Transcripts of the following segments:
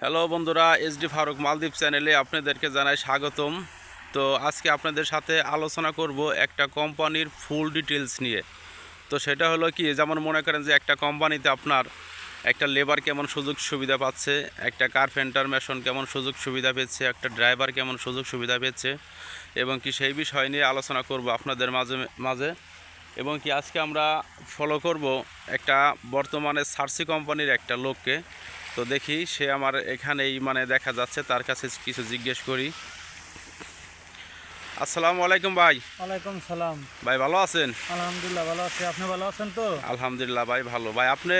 Hello বন্ধুরা SD Faruk মালদ্বীপ চ্যানেলে আপনাদেরকে জানাই স্বাগতম। তো আজকে আপনাদের সাথে আলোচনা করব একটা কোম্পানির ফুল ডিটেলস নিয়ে। তো সেটা হলো কি, যেমন মনে করেন যে একটা কোম্পানিতে আপনার একটা লেবার কেমন সুযোগ সুবিধা পাচ্ছে, একটা কার্পেন্টার মেশন কেমন সুযোগ সুবিধা পেয়েছে, একটা ড্রাইভার কেমন সুযোগ সুবিধা পেয়েছে, এবং কি সেই বিষয় নিয়ে আলোচনা করব আপনাদের মাঝে মাঝে। এবং কি আজকে আমরা ফলো করব একটা বর্তমানে সার্সি কোম্পানির একটা লোককে। তো দেখি সে আমার এখানেই মানে দেখা যাচ্ছে তার কাছে কিছু জিজ্ঞেস করি। আসসালামু আলাইকুম ভাই। ওয়ালাইকুম সালাম। ভাই ভালো আছেন? আলহামদুলিল্লাহ ভালো আছি। আপনি ভালো আছেন তো? আলহামদুলিল্লাহ ভাই ভালো। ভাই আপনি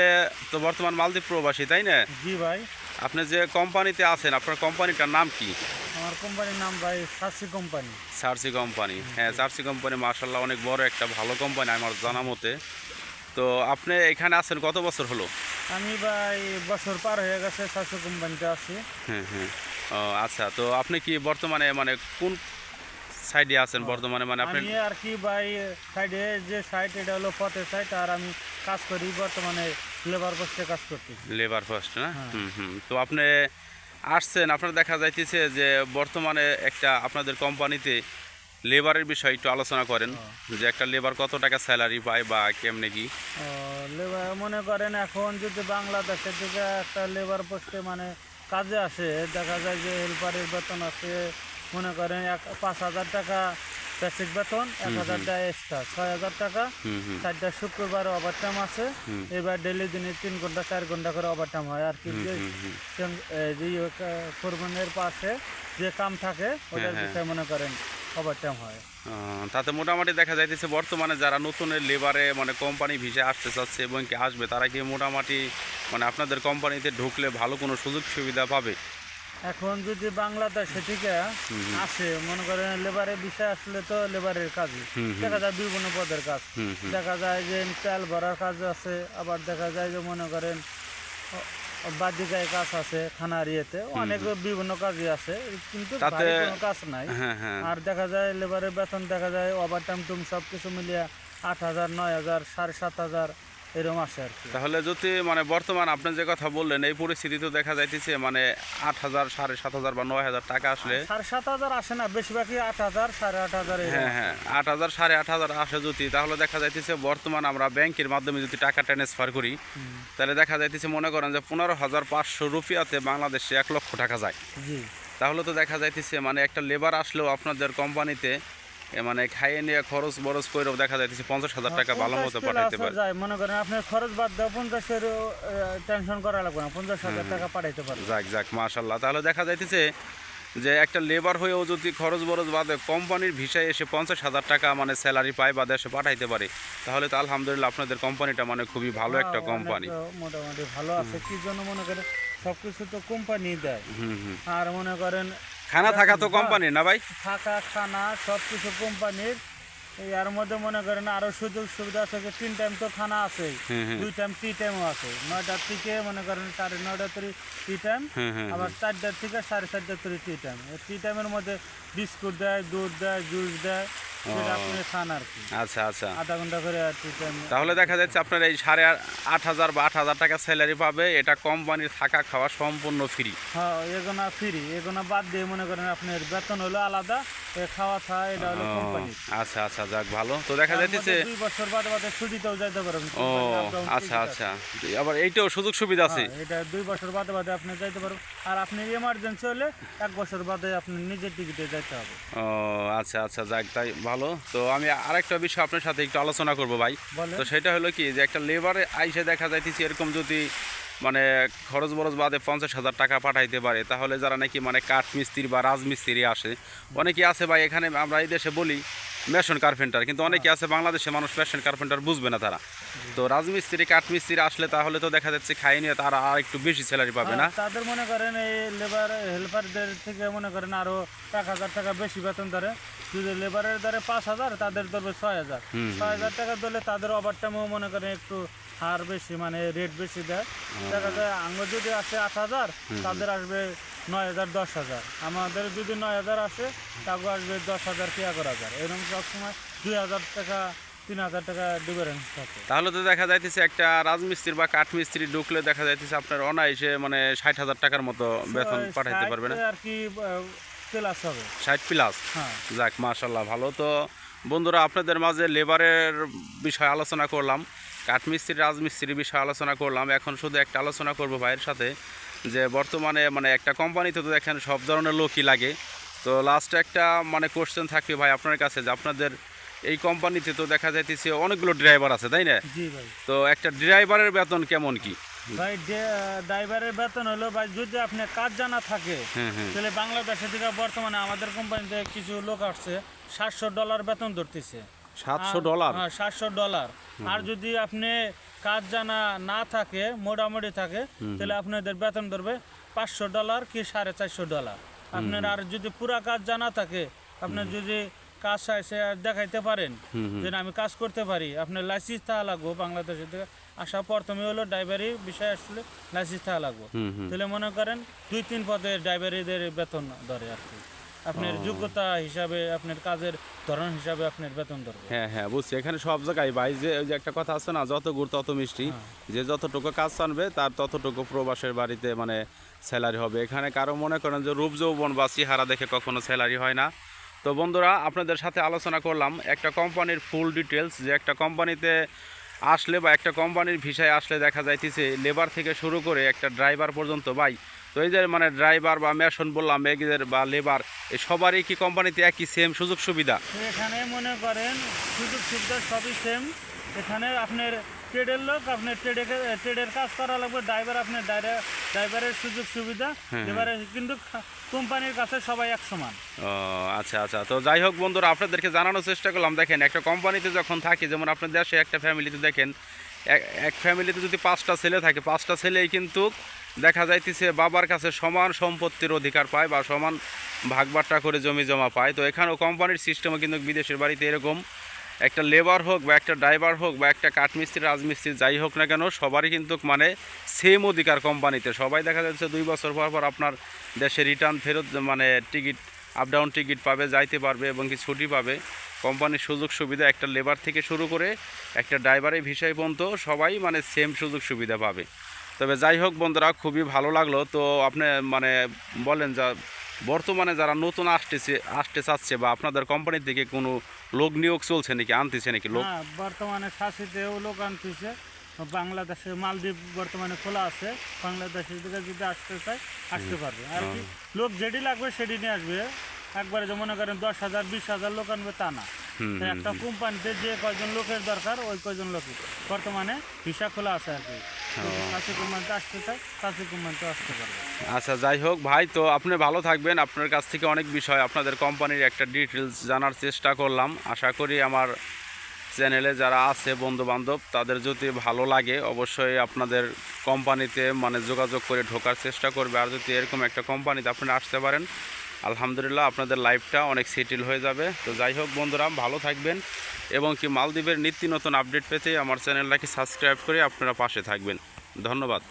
তো বর্তমান মালদ্বীপ প্রবাসী তাই না? জি ভাই। আপনি যে কোম্পানিতে আছেন আপনার কোম্পানিটার নাম কি? আমার কোম্পানির নাম ভাই সাসি কোম্পানি। সার্সি কোম্পানি। হ্যাঁ সার্সি কোম্পানি মার্শাল্লাহ অনেক বড় একটা ভালো কোম্পানি আমার জানা মতে। তো আপনি এখানে আছেন কত বছর হলো? আমি ভাই বছর পার হয়ে গেছে সাসি কোম্পানিতে আছি। হ্যাঁ হ্যাঁ। ও আচ্ছা তো আপনি কি বর্তমানে মানে কোন সাইডে আছেন বর্তমানে? মানে আপনি আমি আর কি ভাই সাইডে যে সাইট এটা হলো পথের সাইট আর আমি কাজ করি বর্তমানে লেবার পোস্টে কাজ করতেছি লেবার ফার্স্ট না? হ্যাঁ। হুম হুম। তো আপনি আসছেন আপনার দেখা যাইতেছে যে বর্তমানে একটা আপনাদের কোম্পানিতে লেবারের বিষয়ে একটু আলোচনা করেন যে একটা লেবার কত টাকা স্যালারি পায় বা কেমনে কি? লেবার মনে করেন এখন যদি বাংলাদেশের থেকে একটা লেবার পোস্টে মানে কাজে আসে দেখা যায় যে হেল্পারের বেতন আছে মনে করেন এক পাঁচ হাজার টাকা বেসিক বেতন এক হাজার টাকা এক্সট্রা ছয় হাজার টাকা চারটা শুক্রবার ওভারটাইম আছে এবার ডেলি দিনে তিন ঘণ্টা চার ঘণ্টা করে ওভারটাইম হয়। আর কি যে হুম, হুম। সং- এ, যে কোরবানের পাশে যে কাম থাকে ওটার হ্যাঁ। বিষয়ে মনে করেন। ওভারটাইম হয়। তাতে মোটামুটি দেখা যাইতেছে বর্তমানে যারা নতুন লেবারে মানে কোম্পানি ভিসে আসতে চাচ্ছে এবং কি আসবে তারা কি মোটামুটি মানে আপনাদের কোম্পানিতে ঢুকলে ভালো কোনো সুযোগ সুবিধা পাবে? এখন যদি বাংলাদেশে থেকে আসে মনে করেন লেবারের বিষয় আসলে তো লেবারের কাজই। হুম। দেখা যায় বিভিন্ন পদের কাজ। দেখা যায় যে তেল ভরার কাজ আছে আবার দেখা যায় যে মনে করেন বাদিকায় কাজ আছে খানার ইয়েতে অনেক বিভিন্ন কাজই আছে কিন্তু তাতে- কোনো কাজ নাই। হ্যাঁ হ্যাঁ। আর দেখা যায় লেবারের বেতন দেখা যায় ওভার টাইম টুম সব কিছু মিলিয়ে আট হাজার নয় হাজার সাড়ে সাত হাজার। এরকম আসে আর কি। তাহলে যদি মানে বর্তমান আপনি যে কথা বললেন এই পরিস্থিতিতে দেখা যাইতেছে মানে আট হাজার সাড়ে সাত হাজার বা নয় হাজার টাকা আসলে। সাড়ে সাত হাজার আসে না বেশিরভাগই আট হাজার সাড়ে আট হাজার হ্যাঁ হ্যাঁ আট হাজার সাড়ে আট হাজার আসে যদি তাহলে দেখা যাইতেছে বর্তমান আমরা ব্যাংকের মাধ্যমে যদি টাকা ট্রান্সফার করি তাহলে দেখা যাইতেছে মনে করেন যে পনেরো হাজার পাঁচশো রুপিয়াতে বাংলাদেশে এক লক্ষ টাকা যায়। জি। তাহলে তো দেখা যাইতেছে মানে একটা লেবার আসলেও আপনাদের কোম্পানিতে মানে খাইয়ে নিয়ে খরচ বরচ করেও দেখা যাইতেছে পঞ্চাশ হাজার টাকা ভালো মতো পাঠাইতে পারে। মনে করেন আপনার খরচ বাদ দেওয়া পঞ্চাশের টেনশন করা লাগবে না পঞ্চাশ হাজার টাকা পাঠাইতে পারবে। যাক যাক মাশাল্লাহ তাহলে দেখা যাইতেছে যে একটা লেবার হয়েও যদি খরচ বরচ বাদে কোম্পানির ভিসায় এসে পঞ্চাশ হাজার টাকা মানে স্যালারি পায় বা দেশে পাঠাইতে পারে তাহলে তো আলহামদুলিল্লাহ আপনাদের কোম্পানিটা মানে খুবই ভালো একটা হ্যাঁ, কোম্পানি। মোটামুটি ভালো আছে কি জন্য মনে করেন সবকিছু তো কোম্পানি দেয়। আর মনে করেন খানা থাকা তো কোম্পানির না ভাই? থাকা খানা সব কিছু কোম্পানির এর মধ্যে মনে করেন আরও সুযোগ সুবিধা আছে যে তিন টাইম তো খানা আছে দুই টাইম টি টাইমও আছে। নয়টার থেকে মনে করেন সাড়ে নয়টা তরি টি টাইম আবার চারটার থেকে সাড়ে চারটা তরি টি টাইম টি টাইমের মধ্যে বিস্কুট দেয় দুধ দেয় জুস দেয়। আচ্ছা আচ্ছা। আধা ঘণ্টা করে তাহলে দেখা যাচ্ছে আপনার এই সাড়ে আট হাজার বা আট হাজার টাকা স্যালারি পাবে। এটা কোম্পানির থাকা খাওয়া সম্পূর্ণ ফ্রি হ্যাঁ ফ্রি এগুনা বাদ দিয়ে মনে করেন আপনার বেতন হলো আলাদা। খাওয়া খাওয়া এটা হলো কোম্পানি আচ্ছা আচ্ছা যাক ভালো। তো দেখা যাইতেছে দুই বছর বাদে বাদে ছুটিতেও যাইতে পারেন ও আচ্ছা আচ্ছা। আবার এইটাও সুযোগ সুবিধা আছে। হ্যাঁ, এটা দুই বছর বাদে বাদে আপনি যাইতে পারবেন। আর আপনি এমার্জেন্সি হলে এক বছর বাদে আপনি নিজের টিকিটে যাইতে হবে। ও আচ্ছা আচ্ছা যাক তাই ভালো। তো আমি আরেকটা বিষয় আপনার সাথে একটু আলোচনা করব ভাই। তো সেটা হলো কি যে একটা লেবারে আইসে দেখা যাইতেছি এরকম যদি মানে খরচ বরচ বাদে পঞ্চাশ হাজার টাকা পাঠাইতে পারে। তাহলে যারা নাকি মানে কাঠ মিস্ত্রি বা রাজমিস্ত্রি আসে অনেকে আছে ভাই এখানে আমরা এই দেশে বলি মেশন কার্পেন্টার কিন্তু অনেকে আছে বাংলাদেশে মানুষ মেশন কার্পেন্টার বুঝবে না তারা। তো রাজমিস্ত্রি কাঠমিস্ত্রি আসলে তাহলে তো দেখা যাচ্ছে খাই নিয়ে তারা আর একটু বেশি স্যালারি পাবে না। হ্যাঁ, তাদের মনে করেন এই লেবার হেল্পারদের থেকে মনে করেন আরও এক হাজার টাকা বেশি বেতন ধরে। যদি লেবারের দ্বারে পাঁচ হাজার তাদের ধরবে ছয় হাজার। ছয় হাজার টাকা দিলে তাদের ওভারটাইমও মনে করেন একটু হার বেশি মানে রেট বেশি দেয়। দেখা যায় আঙ্গ যদি আসে আট হাজার তাদের আসবে নয় হাজার দশ হাজার। আমাদের যদি নয় হাজার আসে তাকে আসবে দশ হাজার কি এগারো হাজার। এরকম সবসময় দুই হাজার টাকা তিন হাজার টাকা ডিফারেন্স থাকে। তাহলে তো দেখা যাইতেছে একটা রাজমিস্ত্রি বা কাঠমিস্ত্রি ঢুকলে দেখা যাইতেছে আপনার অনায়াসে মানে ষাট হাজার টাকার মতো বেতন পাঠাইতে ষাট পারবে না? আর কি ক্লাস হবে। ষাট প্লাস হ্যাঁ। যাক মাশাল্লাহ ভালো। তো বন্ধুরা আপনাদের মাঝে লেবারের বিষয়ে আলোচনা করলাম। কাঠমিস্ত্রি রাজমিস্ত্রির বিষয়ে আলোচনা করলাম। এখন শুধু একটা আলোচনা করব ভাইয়ের সাথে যে বর্তমানে মানে একটা কোম্পানিতে তো দেখেন সব ধরনের লোকই লাগে। তো লাস্টে একটা মানে কোশ্চেন থাকবে ভাই আপনার কাছে যে আপনাদের এই কোম্পানিতে তো দেখা যাইতেছে অনেকগুলো ড্রাইভার আছে তাই না? তো একটা ড্রাইভারের বেতন কেমন কি? ভাই ড্রাইভারের বেতন হলো ভাই যদি আপনি কাজ জানা থাকে হ্যাঁ হ্যাঁ। তাহলে বাংলাদেশের থেকে বর্তমানে আমাদের কোম্পানিতে কিছু লোক আসছে সাতশো ডলার বেতন ধরতেছে। সাতশো ডলার। হ্যাঁ সাতশো ডলার। আর যদি আপনি কাজ জানা না থাকে মোটামুটি থাকে তাহলে আপনাদের বেতন ধরবে পাঁচশো ডলার কি সাড়ে চারশো ডলার। আপনার আর যদি পুরা কাজ জানা থাকে আপনার যদি কাজ চাইছে আর দেখাইতে পারেন যে আমি কাজ করতে পারি আপনার লাইসেন্স থাকা লাগবো বাংলাদেশের থেকে। আসা প্রথমে হলো ড্রাইভারি বিষয় আসলে লাইসেন্স থাকা লাগবো। তাহলে মনে করেন দুই তিন পদে ড্রাইভারিদের বেতন ধরে আর কি। আপনার যোগ্যতা হিসাবে আপনার কাজের ধরন হিসাবে আপনার বেতন ধরবে। হ্যাঁ হ্যাঁ বুঝছি। এখানে সব জায়গায় ভাই যে ওই যে একটা কথা আছে না যত গুড় তত মিষ্টি। যে যতটুকু কাজ জানবে তার ততটুকু প্রবাসের বাড়িতে মানে স্যালারি হবে। এখানে কারও মনে করেন যে রূপ যৌবন বা চেহারা দেখে কখনো স্যালারি হয় না। তো বন্ধুরা আপনাদের সাথে আলোচনা করলাম। একটা কোম্পানির ফুল ডিটেলস যে একটা কোম্পানিতে আসলে বা একটা কোম্পানির ভিসায় আসলে দেখা যাইতেছে লেবার থেকে শুরু করে একটা ড্রাইভার পর্যন্ত ভাই তো এই যে মানে ড্রাইভার বা মেশন বললাম এগিদের বা লেবার এই সবারই কি কোম্পানিতে একই সেম সুযোগ সুবিধা? এখানে মনে করেন সুযোগ সুবিধা সবই সেম এখানে আপনার ট্রেডের লোক আপনার ট্রেডে ট্রেডের কাজ করা লাগবে ড্রাইভার আপনার ড্রাইভারের সুযোগ সুবিধা। এবারে কিন্তু কোম্পানির কাছে সবাই এক সমান। ও আচ্ছা আচ্ছা। তো যাই হোক বন্ধুরা, আপনাদেরকে জানানোর চেষ্টা করলাম। দেখেন, একটা কোম্পানিতে যখন থাকি, যেমন আপনার দেশে একটা ফ্যামিলিতে দেখেন, এক- ফ্যামিলিতে যদি পাঁচটা ছেলে থাকে, পাঁচটা ছেলেই কিন্তু দেখা যাইতেছে বাবার কাছে সমান সম্পত্তির অধিকার পায় বা সমান ভাগবাট্টা করে জমি জমা পায়। তো এখানেও কোম্পানির সিস্টেমও কিন্তু বিদেশের বাড়িতে এরকম। একটা লেবার হোক বা একটা ড্রাইভার হোক বা একটা কাঠমিস্ত্রি, রাজমিস্ত্রি, যাই হোক না কেন, সবারই কিন্তু মানে সেম অধিকার কোম্পানিতে সবাই দেখা যাচ্ছে দুই বছর পর পর আপনার দেশে রিটার্ন ফেরত মানে টিকিট আপ ডাউন টিকিট পাবে, যাইতে পারবে এবং কি ছুটি পাবে। কোম্পানির সুযোগ সুবিধা একটা লেবার থেকে শুরু করে একটা ড্রাইভারের ভিসায় পর্যন্ত সবাই মানে সেম সুযোগ সুবিধা পাবে। তবে যাই হোক বন্ধুরা, খুবই ভালো লাগল। তো আপনি মানে বলেন যা বর্তমানে যারা নতুন আসতেছে আসতে চাচ্ছে বা আপনাদের কোম্পানি থেকে কোনো লোক নিয়োগ চলছে নাকি আনতেছে নাকি লোক? হ্যাঁ বর্তমানে শাসিতেও লোক আনতেছে। বাংলাদেশে মালদ্বীপ বর্তমানে খোলা আছে। বাংলাদেশের দিকে যদি আসতে চায় আসতে পারবে। আর কি লোক যেটি লাগবে সেটি নিয়ে আসবে। একবারে যে মনে করেন দশ হাজার বিশ হাজার লোক আনবে তা না। একটা কোম্পানিতে যে কয়জন লোকের দরকার ওই কয়জন লোকই বর্তমানে ভিসা খোলা আছে আর কি। আসতে আসতে পারবে। আচ্ছা যাই হোক ভাই তো আপনি ভালো থাকবেন। আপনার কাছ থেকে অনেক বিষয় আপনাদের কোম্পানির একটা ডিটেলস জানার চেষ্টা করলাম। আশা করি আমার চ্যানেলে যারা আছে বন্ধু বান্ধব তাদের যদি ভালো লাগে অবশ্যই আপনাদের কোম্পানিতে মানে যোগাযোগ করে ঢোকার চেষ্টা করবে। আর যদি এরকম একটা কোম্পানিতে আপনি আসতে পারেন আলহামদুলিল্লাহ আপনাদের লাইফটা অনেক সেটেল হয়ে যাবে। তো যাই হোক বন্ধুরা, ভালো থাকবেন এবং কি মালদ্বীপের নিত্য নতুন আপডেট পেতে আমার চ্যানেলটাকে সাবস্ক্রাইব করে আপনারা পাশে থাকবেন। ধন্যবাদ।